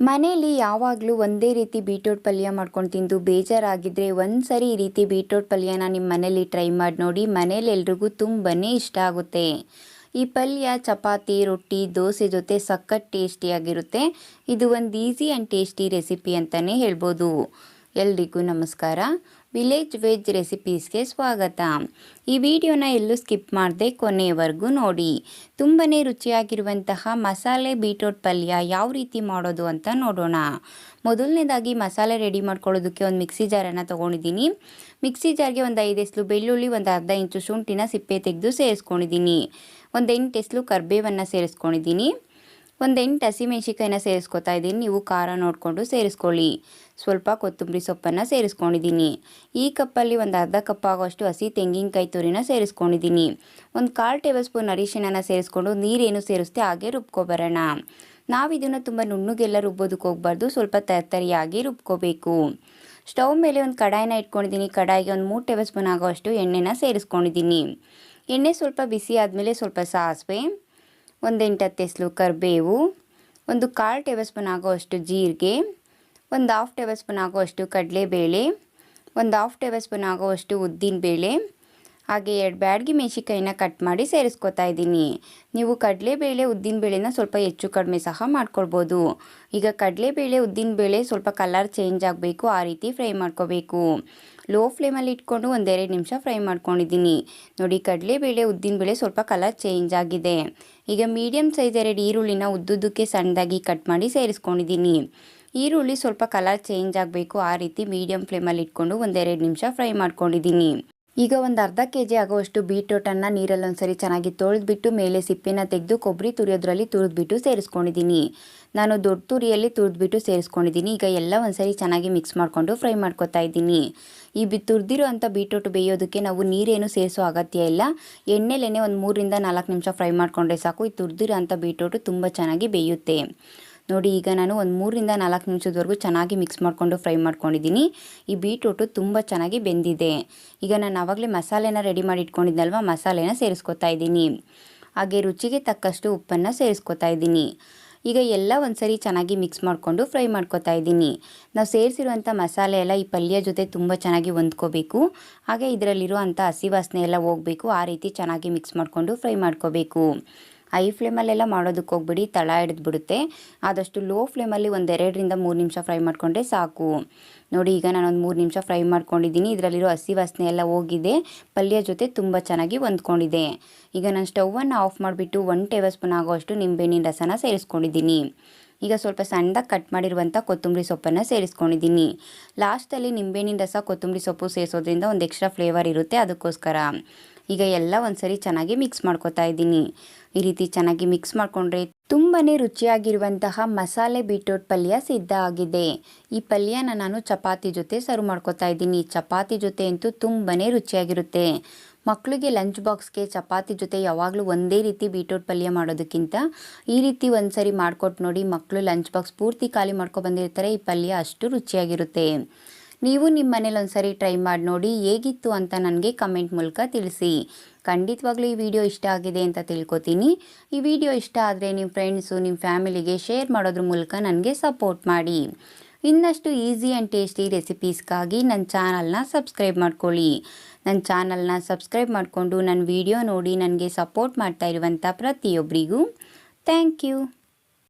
ಮನೆಯಲ್ಲಿ ಯಾವಾಗಲೂ ಒಂದೇ ರೀತಿ ಬೀಟ್ರೋಟ್ ಪಲ್ಯ ಮಾಡ್ಕೊಂಡು ತಿಂದು ಬೇಜಾರಾಗಿದ್ದರೆ ಒಂದು ಸರಿ ಈ ರೀತಿ ಬೀಟ್ರೋಟ್ ಪಲ್ಯನ ನಿಮ್ಮ ಮನೇಲಿ ಟ್ರೈ ಮಾಡಿ ನೋಡಿ ಮನೇಲಿ ಎಲ್ರಿಗೂ ತುಂಬಾ ಇಷ್ಟ ಆಗುತ್ತೆ. ಈ ಪಲ್ಯ, ಚಪಾತಿ, ರೊಟ್ಟಿ, ದೋಸೆ ಜೊತೆ ಸಖತ್ ಟೇಸ್ಟಿಯಾಗಿರುತ್ತೆ ಇದು ಒಂದು ಈಸಿ ಆ್ಯಂಡ್ ಟೇಸ್ಟಿ ರೆಸಿಪಿ ಅಂತಲೇ ಹೇಳ್ಬೋದು. ಎಲ್ರಿಗೂ ನಮಸ್ಕಾರ. ವಿಲೇಜ್ ವೆಜ್ ರೆಸಿಪೀಸ್ಗೆ ಸ್ವಾಗತ. ಈ ವಿಡಿಯೋನ ಎಲ್ಲೂ ಸ್ಕಿಪ್ ಮಾಡದೆ ಕೊನೆಯವರೆಗೂ ನೋಡಿ. ತುಂಬಾ ರುಚಿಯಾಗಿರುವಂತಹ ಮಸಾಲೆ ಬೀಟ್ರೋಟ್ ಪಲ್ಯ ಯಾವ ರೀತಿ ಮಾಡೋದು ಅಂತ ನೋಡೋಣ. ಮೊದಲನೇದಾಗಿ ಮಸಾಲೆ ರೆಡಿ ಮಾಡ್ಕೊಳ್ಳೋದಕ್ಕೆ ಒಂದು ಮಿಕ್ಸಿ ಜಾರನ್ನು ತೊಗೊಂಡಿದ್ದೀನಿ. ಮಿಕ್ಸಿ ಜಾರ್ಗೆ ಒಂದು ಐದು ಎಸ್ಲು ಬೆಳ್ಳುಳ್ಳಿ, ಒಂದು ಅರ್ಧ ಇಂಚು ಶುಂಠಿನ ಸಿಪ್ಪೆ ತೆಗೆದು ಸೇರಿಸ್ಕೊಂಡಿದ್ದೀನಿ. ಒಂದು ಎಂಟು ಎಸ್ಲು ಕರ್ಬೇವನ್ನು ಸೇರಿಸ್ಕೊಂಡಿದ್ದೀನಿ. ಒಂದು ಎಂಟು ಹಸಿಮೆಣ್ಸಿಕಾಯಿನ ಸೇರಿಸ್ಕೊತಾ ಇದ್ದೀನಿ. ನೀವು ಖಾರ ನೋಡಿಕೊಂಡು ಸೇರಿಸ್ಕೊಳ್ಳಿ. ಸ್ವಲ್ಪ ಕೊತ್ತಂಬರಿ ಸೊಪ್ಪನ್ನು ಸೇರಿಸ್ಕೊಂಡಿದ್ದೀನಿ. ಈ ಕಪ್ಪಲ್ಲಿ ಒಂದು ಅರ್ಧ ಕಪ್ ಆಗೋಷ್ಟು ಹಸಿ ತೆಂಗಿನಕಾಯಿ ತುರಿನ ಸೇರಿಸ್ಕೊಂಡಿದ್ದೀನಿ. ಒಂದು ಕಾಲು ಟೇಬಲ್ ಸ್ಪೂನ್ ಅರಿಶಿಣನ ಸೇರಿಸ್ಕೊಂಡು ನೀರೇನು ಸೇರಿಸ್ತೆ ಹಾಗೆ ರುಬ್ಕೊಬರೋಣ. ನಾವು ಇದನ್ನು ತುಂಬ ನುಣ್ಣಗೆಲ್ಲ ರುಬ್ಬೋದಕ್ಕೆ ಹೋಗ್ಬಾರ್ದು. ಸ್ವಲ್ಪ ತರತರಿಯಾಗಿ ರುಬ್ಕೋಬೇಕು. ಸ್ಟವ್ ಮೇಲೆ ಒಂದು ಕಡಾಯಿನ ಇಟ್ಕೊಂಡಿದ್ದೀನಿ. ಕಡಾಯಿಗೆ ಒಂದು ಮೂರು ಟೇಬಲ್ ಸ್ಪೂನ್ ಆಗೋಷ್ಟು ಎಣ್ಣೆನ ಸೇರಿಸ್ಕೊಂಡಿದ್ದೀನಿ. ಎಣ್ಣೆ ಸ್ವಲ್ಪ ಬಿಸಿ ಆದಮೇಲೆ ಸ್ವಲ್ಪ ಸಾಸಿವೆ ಒಂದು ಎಂಟು ಎಸ್ಲು ಕರಿಬೇವು, ಒಂದು ಕಾಲು ಟೇಬಲ್ ಸ್ಪೂನ್ ಆಗೋಷ್ಟು ಜೀರಿಗೆ, ಒಂದು ಹಾಫ್ ಟೇಬಲ್ ಸ್ಪೂನ್ ಆಗೋಷ್ಟು ಕಡಲೆಬೇಳೆ, ಒಂದು ಹಾಫ್ ಟೇಬಲ್ ಸ್ಪೂನ್ ಉದ್ದಿನ ಉದ್ದಿನಬೇಳೆ, ಹಾಗೆ ಎರಡು ಬ್ಯಾಡ್ಗೆ ಮೆಣಸಿಕಾಯಿನ ಕಟ್ ಮಾಡಿ ಸೇರಿಸ್ಕೊತಾ ಇದ್ದೀನಿ. ನೀವು ಕಡಲೆಬೇಳೆ, ಉದ್ದಿನಬೇಳೆನ ಸ್ವಲ್ಪ ಹೆಚ್ಚು ಕಡಿಮೆ ಸಹ ಮಾಡ್ಕೊಳ್ಬೋದು. ಈಗ ಕಡಲೆಬೇಳೆ, ಉದ್ದಿನಬೇಳೆ ಸ್ವಲ್ಪ ಕಲರ್ ಚೇಂಜ್ ಆಗಬೇಕು, ಆ ರೀತಿ ಫ್ರೈ ಮಾಡ್ಕೋಬೇಕು. ಲೋ ಫ್ಲೇಮಲ್ಲಿ ಇಟ್ಕೊಂಡು ಒಂದೆರಡು ನಿಮಿಷ ಫ್ರೈ ಮಾಡ್ಕೊಂಡಿದ್ದೀನಿ. ನೋಡಿ ಕಡಲೆಬೇಳೆ ಉದ್ದಿನಬೇಳೆ ಸ್ವಲ್ಪ ಕಲರ್ ಚೇಂಜ್ ಆಗಿದೆ. ಈಗ ಮೀಡಿಯಮ್ ಸೈಜ್ ಎರಡು ಈರುಳ್ಳಿನ ಉದ್ದುದ್ದಕ್ಕೆ ಸಣ್ಣದಾಗಿ ಕಟ್ ಮಾಡಿ ಸೇರಿಸ್ಕೊಂಡಿದ್ದೀನಿ. ಈರುಳ್ಳಿ ಸ್ವಲ್ಪ ಕಲರ್ ಚೇಂಜ್ ಆಗಬೇಕು, ಆ ರೀತಿ ಮೀಡಿಯಮ್ ಫ್ಲೇಮಲ್ಲಿ ಇಟ್ಕೊಂಡು ಒಂದೆರಡು ನಿಮಿಷ ಫ್ರೈ ಮಾಡ್ಕೊಂಡಿದ್ದೀನಿ. ಈಗ ಒಂದು ಅರ್ಧ ಕೆ ಜಿ ಆಗುವಷ್ಟು ಬೀಟ್ರೋಟನ್ನು ನೀರಲ್ಲಿ ಒಂದ್ಸರಿ ಚೆನ್ನಾಗಿ ತೊಳೆದ್ಬಿಟ್ಟು, ಮೇಲೆ ಸಿಪ್ಪೆನ ತೆಗೆದು ಕೊಬ್ಬರಿ ತುರಿಯೋದ್ರಲ್ಲಿ ತುರಿದ್ಬಿಟ್ಟು ಸೇರಿಸ್ಕೊಂಡಿದ್ದೀನಿ. ನಾನು ದೊಡ್ಡ ತುರಿಯಲ್ಲಿ ತುರಿದ್ಬಿಟ್ಟು ಸೇರಿಸ್ಕೊಂಡಿದ್ದೀನಿ. ಈಗ ಎಲ್ಲ ಒಂದ್ಸರಿ ಚೆನ್ನಾಗಿ ಮಿಕ್ಸ್ ಮಾಡಿಕೊಂಡು ಫ್ರೈ ಮಾಡ್ಕೊತಾ ಇದ್ದೀನಿ. ಈ ಬಿ ತುರಿದಿರೋ ಅಂಥ ಬೀಟ್ರೋಟ್ ಬೇಯೋದಕ್ಕೆ ನಾವು ನೀರೇನು ಸೇರಿಸೋ ಅಗತ್ಯ ಇಲ್ಲ. ಎಣ್ಣೆಲೇನೆ ಒಂದು ಮೂರಿಂದ ನಾಲ್ಕು ನಿಮಿಷ ಫ್ರೈ ಮಾಡಿಕೊಂಡ್ರೆ ಸಾಕು. ಈ ತುರಿದಿರೋ ಅಂಥ ಬೀಟ್ರೋಟು ತುಂಬ ಚೆನ್ನಾಗಿ ಬೇಯುತ್ತೆ. ನೋಡಿ, ಈಗ ನಾನು ಒಂದು ಮೂರಿಂದ ನಾಲ್ಕು ನಿಮಿಷದವರೆಗೂ ಚೆನ್ನಾಗಿ ಮಿಕ್ಸ್ ಮಾಡಿಕೊಂಡು ಫ್ರೈ ಮಾಡ್ಕೊಂಡಿದ್ದೀನಿ. ಈ ಬೀಟ್ರೂಟು ತುಂಬ ಚೆನ್ನಾಗಿ ಬೆಂದಿದೆ. ಈಗ ನಾನು ಆವಾಗಲೇ ಮಸಾಲೆನ ರೆಡಿ ಮಾಡಿ ಇಟ್ಕೊಂಡಿದ್ದಲ್ವ ಮಸಾಲೆನ ಸೇರಿಸ್ಕೊತಾ ಇದ್ದೀನಿ. ಹಾಗೆ ರುಚಿಗೆ ತಕ್ಕಷ್ಟು ಉಪ್ಪನ್ನು ಸೇರಿಸ್ಕೊತಾ ಇದ್ದೀನಿ. ಈಗ ಎಲ್ಲ ಒಂದ್ಸರಿ ಚೆನ್ನಾಗಿ ಮಿಕ್ಸ್ ಮಾಡಿಕೊಂಡು ಫ್ರೈ ಮಾಡ್ಕೊತಾ ಇದ್ದೀನಿ. ನಾವು ಸೇರಿಸಿರುವಂಥ ಮಸಾಲೆ ಎಲ್ಲ ಈ ಪಲ್ಯ ಜೊತೆ ತುಂಬ ಚೆನ್ನಾಗಿ ಹೊಂದ್ಕೋಬೇಕು. ಹಾಗೆ ಇದರಲ್ಲಿರುವಂಥ ಹಸಿ ವಾಸನೆ ಎಲ್ಲ ಹೋಗಬೇಕು. ಆ ರೀತಿ ಚೆನ್ನಾಗಿ ಮಿಕ್ಸ್ ಮಾಡಿಕೊಂಡು ಫ್ರೈ ಮಾಡ್ಕೋಬೇಕು. ಹೈ ಫ್ಲೇಮಲ್ಲೆಲ್ಲ ಮಾಡೋದಕ್ಕೆ ಹೋಗ್ಬಿಡಿ, ತಳ ಹಿಡಿದ್ಬಿಡುತ್ತೆ. ಆದಷ್ಟು ಲೋ ಫ್ಲೇಮಲ್ಲಿ ಒಂದು ಎರಡರಿಂದ ಮೂರು ನಿಮಿಷ ಫ್ರೈ ಮಾಡಿಕೊಂಡ್ರೆ ಸಾಕು. ನೋಡಿ, ಈಗ ನಾನು ಒಂದು ಮೂರು ನಿಮಿಷ ಫ್ರೈ ಮಾಡ್ಕೊಂಡಿದ್ದೀನಿ. ಇದರಲ್ಲಿರೋ ಹಸಿ ವಾಸನೆ ಎಲ್ಲ ಹೋಗಿದೆ. ಪಲ್ಯ ಜೊತೆ ತುಂಬ ಚೆನ್ನಾಗಿ ಹೊಂದ್ಕೊಂಡಿದೆ. ಈಗ ನಾನು ಸ್ಟವನ್ನು ಆಫ್ ಮಾಡಿಬಿಟ್ಟು ಒನ್ ಟೇಬಲ್ ಸ್ಪೂನ್ ಆಗೋಷ್ಟು ನಿಂಬೆಹಣ್ಣಿನ ರಸನ ಸೇರಿಸ್ಕೊಂಡಿದ್ದೀನಿ. ಈಗ ಸ್ವಲ್ಪ ಸಣ್ಣದಾಗಿ ಕಟ್ ಮಾಡಿರುವಂಥ ಕೊತ್ತಂಬರಿ ಸೊಪ್ಪನ್ನು ಸೇರಿಸ್ಕೊಂಡಿದ್ದೀನಿ. ಲಾಸ್ಟಲ್ಲಿ ನಿಂಬೆಹಣ್ಣಿನ ರಸ, ಕೊತ್ತಂಬರಿ ಸೊಪ್ಪು ಸೇರಿಸೋದ್ರಿಂದ ಒಂದು ಎಕ್ಸ್ಟ್ರಾ ಫ್ಲೇವರ್ ಇರುತ್ತೆ ಅದಕ್ಕೋಸ್ಕರ. ಈಗ ಎಲ್ಲ ಒಂದ್ಸರಿ ಚೆನ್ನಾಗಿ ಮಿಕ್ಸ್ ಮಾಡ್ಕೋತಾ ಇದ್ದೀನಿ. ಈ ರೀತಿ ಚೆನ್ನಾಗಿ ಮಿಕ್ಸ್ ಮಾಡಿಕೊಂಡ್ರೆ ತುಂಬಾ ರುಚಿಯಾಗಿರುವಂತಹ ಮಸಾಲೆ ಬೀಟ್ರೋಟ್ ಪಲ್ಯ ಸಿದ್ಧ ಆಗಿದೆ. ಈ ಪಲ್ಯನ ನಾನು ಚಪಾತಿ ಜೊತೆ ಸರ್ವ್ ಮಾಡ್ಕೋತಾ ಇದ್ದೀನಿ. ಚಪಾತಿ ಜೊತೆ ಅಂತೂ ತುಂಬಾ ರುಚಿಯಾಗಿರುತ್ತೆ. ಮಕ್ಕಳಿಗೆ ಲಂಚ್ ಬಾಕ್ಸ್ಗೆ ಚಪಾತಿ ಜೊತೆ ಯಾವಾಗಲೂ ಒಂದೇ ರೀತಿ ಬೀಟ್ರೋಟ್ ಪಲ್ಯ ಮಾಡೋದಕ್ಕಿಂತ ಈ ರೀತಿ ಒಂದು ಸರಿ ಮಾಡಿಕೊಟ್ಟು ನೋಡಿ ಮಕ್ಕಳು ಲಂಚ್ ಬಾಕ್ಸ್ ಪೂರ್ತಿ ಖಾಲಿ ಮಾಡ್ಕೊಂಡು ಬಂದಿರ್ತಾರೆ. ಈ ಪಲ್ಯ ಅಷ್ಟು ರುಚಿಯಾಗಿರುತ್ತೆ. ನೀವು ನಿಮ್ಮ ಮನೇಲಿ ಒಂದು ಸರಿ ಟ್ರೈ ಮಾಡಿ ನೋಡಿ ಹೇಗಿತ್ತು ಅಂತ ನನಗೆ ಕಮೆಂಟ್ ಮೂಲಕ ತಿಳಿಸಿ. ಖಂಡಿತವಾಗ್ಲೂ ಈ ವಿಡಿಯೋ ಇಷ್ಟ ಆಗಿದೆ ಅಂತ ತಿಳ್ಕೊತೀನಿ. ಈ ವಿಡಿಯೋ ಇಷ್ಟ ಆದರೆ ನಿಮ್ಮ ಫ್ರೆಂಡ್ಸು ನಿಮ್ಮ ಫ್ಯಾಮಿಲಿಗೆ ಶೇರ್ ಮಾಡೋದ್ರ ಮೂಲಕ ನನಗೆ ಸಪೋರ್ಟ್ ಮಾಡಿ. ಇನ್ನಷ್ಟು ಈಸಿ ಆ್ಯಂಡ್ ಟೇಸ್ಟಿ ರೆಸಿಪೀಸ್ಗಾಗಿ ನನ್ನ ಚಾನಲ್ನ ಸಬ್ಸ್ಕ್ರೈಬ್ ಮಾಡ್ಕೊಳ್ಳಿ. ನನ್ನ ಚಾನಲ್ನ ಸಬ್ಸ್ಕ್ರೈಬ್ ಮಾಡಿಕೊಂಡು ನನ್ನ ವಿಡಿಯೋ ನೋಡಿ ನನಗೆ ಸಪೋರ್ಟ್ ಮಾಡ್ತಾ ಇರುವಂಥ ಪ್ರತಿಯೊಬ್ಬರಿಗೂ ಥ್ಯಾಂಕ್ ಯು